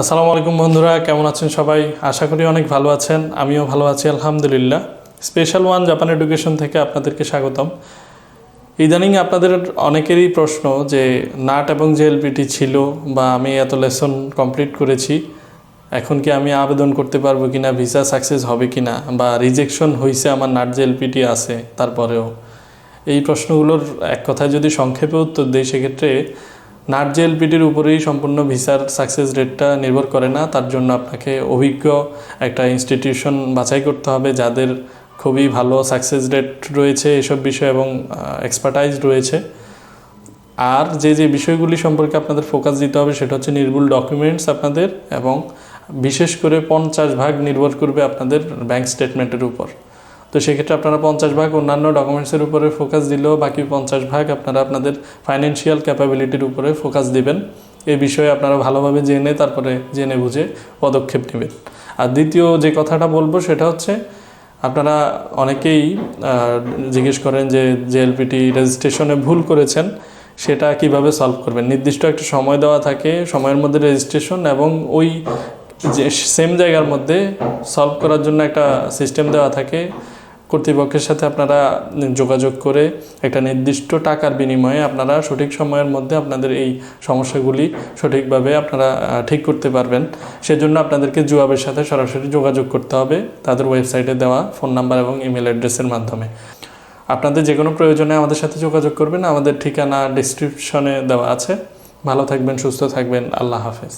আসসালামু আলাইকুম বন্ধুরা, কেমন আছেন সবাই? আশা করি অনেক ভালো আছেন, আমিও ভালো আছি, আলহামদুলিল্লাহ। স্পেশাল ওয়ান জাপান এডুকেশন থেকে আপনাদেরকে স্বাগতম। ইদানিং আপনাদের অনেকেরই প্রশ্ন যে নাট এবং জেএলপিটি ছিল বা আমি এত লেসন কমপ্লিট করেছি, এখন কি আমি আবেদন করতে পারব কিনা, ভিসা সাকসেস হবে কিনা, বা রিজেকশন হয়েছে আমার নাট জেএলপিটি আছে তারপরেও? এই প্রশ্নগুলোর এক কথায় যদি সংক্ষেপে উত্তর দিই, সেক্ষেত্রে নাট জেএলপিটির উপরেই সম্পূর্ণ ভিসার সাকসেস রেটটা নির্ভর করে না। তার জন্য আপনাকে অভিজ্ঞ একটা ইনস্টিটিউশন বাছাই করতে হবে যাদের খুবই ভালো সাকসেস রেট রয়েছে এসব বিষয় এবং এক্সপার্টাইজ রয়েছে। আর যে যে বিষয়গুলি সম্পর্কে আপনাদের ফোকাস দিতে হবে সেটা হচ্ছে নির্ভুল ডকুমেন্টস আপনাদের এবং বিশেষ করে পঞ্চাশ ভাগ নির্ভর করবে আপনাদের ব্যাংক স্টেটমেন্টের উপর। তো সেক্ষেত্রে আপনারা পঞ্চাশ ভাগ অন্যান্য ডকুমেন্টসের উপরে ফোকাস দিলেও বাকি পঞ্চাশ ভাগ আপনারা আপনাদের ফাইন্যান্সিয়াল ক্যাপাবিলিটির উপরে ফোকাস দিবেন। এই বিষয়ে আপনারা ভালোভাবে জেনে, তারপরে জেনে বুঝে পদক্ষেপ নেবেন। আর দ্বিতীয় যে কথাটা বলব সেটা হচ্ছে, আপনারা অনেকেই জিজ্ঞেস করেন যে জেএলপিটি রেজিস্ট্রেশনে ভুল করেছেন, সেটা কীভাবে সলভ করবেন? নির্দিষ্ট একটা সময় দেওয়া থাকে, সময়ের মধ্যে রেজিস্ট্রেশন এবং ওই যে সেম জায়গার মধ্যে সলভ করার জন্য একটা সিস্টেম দেওয়া থাকে। কর্তৃপক্ষের সাথে আপনারা যোগাযোগ করে একটা নির্দিষ্ট টাকার বিনিময়ে আপনারা সঠিক সময়ের মধ্যে আপনাদের এই সমস্যাগুলি সঠিকভাবে আপনারা ঠিক করতে পারবেন। সেজন্য আপনাদেরকে জুয়াবের সাথে সরাসরি যোগাযোগ করতে হবে। তাদের ওয়েবসাইটে দেওয়া ফোন নাম্বার এবং ইমেল অ্যাড্রেসের মাধ্যমে। আপনাদের যে কোনো প্রয়োজনে আমাদের সাথে যোগাযোগ করবেন। আমাদের ঠিকানা ডিসক্রিপশনে দেওয়া আছে। ভালো থাকবেন, সুস্থ থাকবেন। আল্লাহ হাফেজ।